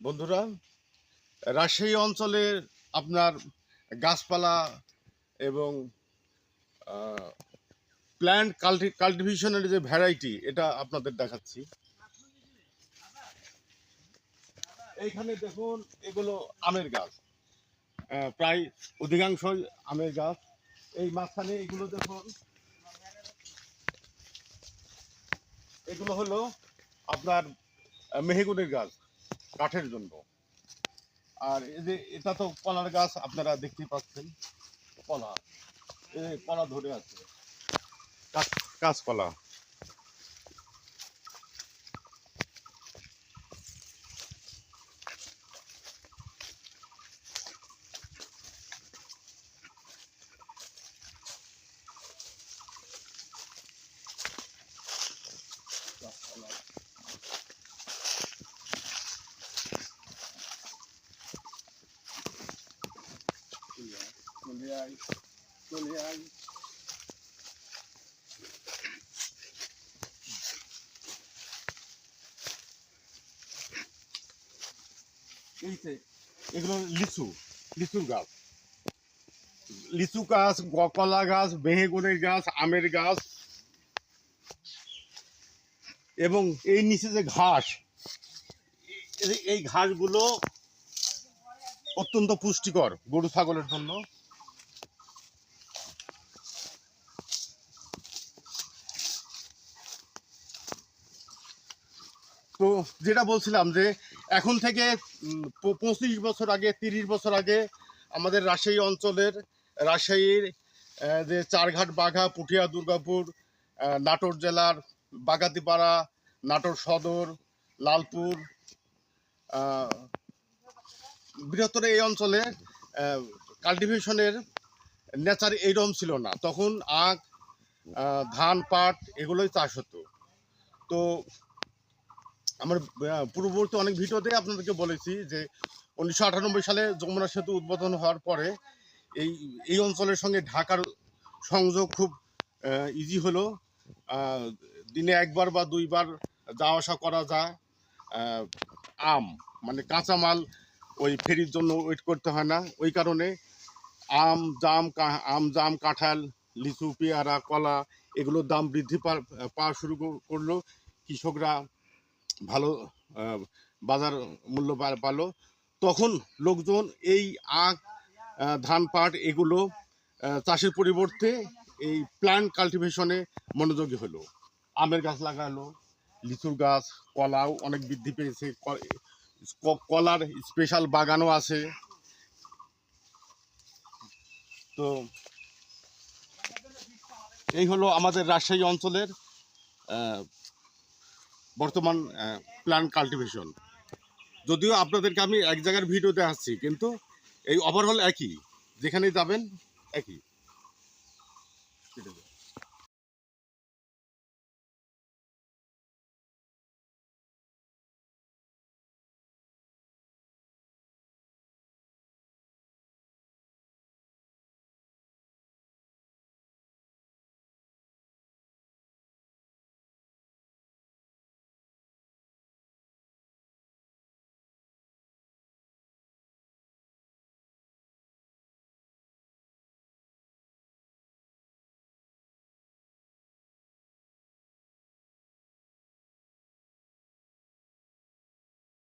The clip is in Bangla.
বন্ধুরা, রাজশাহী অঞ্চলের আপনার গাছপালা এবং প্ল্যান্ট কাল্টি কাল্টিভেশনের যে ভ্যারাইটি এটা আপনাদের দেখাচ্ছি। এইখানে দেখুন, এগুলো আমের গাছ। প্রায় অধিকাংশই আমের গাছ। এই মাঝখানে এগুলো দেখুন। এগুলো হলো আপনার মেহেগুনের গাছ। কাঠের জন্য। আর এই যে এটা তো কলার গাছ, আপনারা দেখতে পাচ্ছেন, কলা। কলা ধরে আছে। কাঁচ- কাঁচকলা কাঁচকলা। চলে আয় চলে আয় এই যে, এগুলো লিচু, লিচুর গাছ। লিচু গাছ গ- কলা গাছ বেহেগুনের গাছ, আমের গাছ। এবং এই নিচে যে ঘাস এই ঘাসগুলো অত্যন্ত পুষ্টিকর গরু ছাগলের জন্য। তো যেটা বলছিলাম যে এখন থেকে পঁচিশ বছর আগে, তিরিশ বছর আগে আমাদের রাজশাহী অঞ্চলের, রাজশাহীর যে চারঘাট, বাঘা, পুঠিয়া, দুর্গাপুর নাটোর জেলার, বাগাতিপাড়া, নাটোর সদর, লালপুর বৃহত্তর এই অঞ্চলে কাল্টিভেশনের নেচার এইরকম ছিল না। তখন আখ ধান, পাট এগুলোই চাষ হতো। তো আমার পূর্ববর্তী অনেক ভিডিওতে আপনাদেরকে বলেছি যে উনিশশো আটানব্বই সালে যমুনা সেতু উদ্বোধন হওয়ার পরে এই এই অঞ্চলের সঙ্গে ঢাকার সংযোগ খুব ইজি হলো। দিনে একবার বা দুইবার যাওয়া আসা করা যায়। আম মানে কাঁচামাল ওই ফেরির জন্য ওয়েট করতে হয় না। ওই কারণে আম, জাম আম, জাম, কাঁঠাল, লিচু, পেয়ারা, কলা এগুলোর দাম বৃদ্ধি পাওয়া শুরু কর- করল। কৃষকরা ভালো বাজার মূল্য পালো, তখন লোকজন এই আখ ধান পাট এগুলো চাষের পরিবর্তে এই প্ল্যান্ট কাল্টিভেশনে মনোযোগী হলো। আমের গাছ লাগালো, লিচুর গাছ, কলাও অনেক বৃদ্ধি পেয়েছে কলার স্পেশাল বাগানও আছে। তো এই হলো আমাদের রাজশাহী অঞ্চলের বর্তমান প্ল্যান কাল্টিভেশন যদিও আপনাদেরকে আমি এক জায়গার ভিডিও দেখাচ্ছি, কিন্তু এই ওভারঅল একই, যেখানেই যাবেন একই।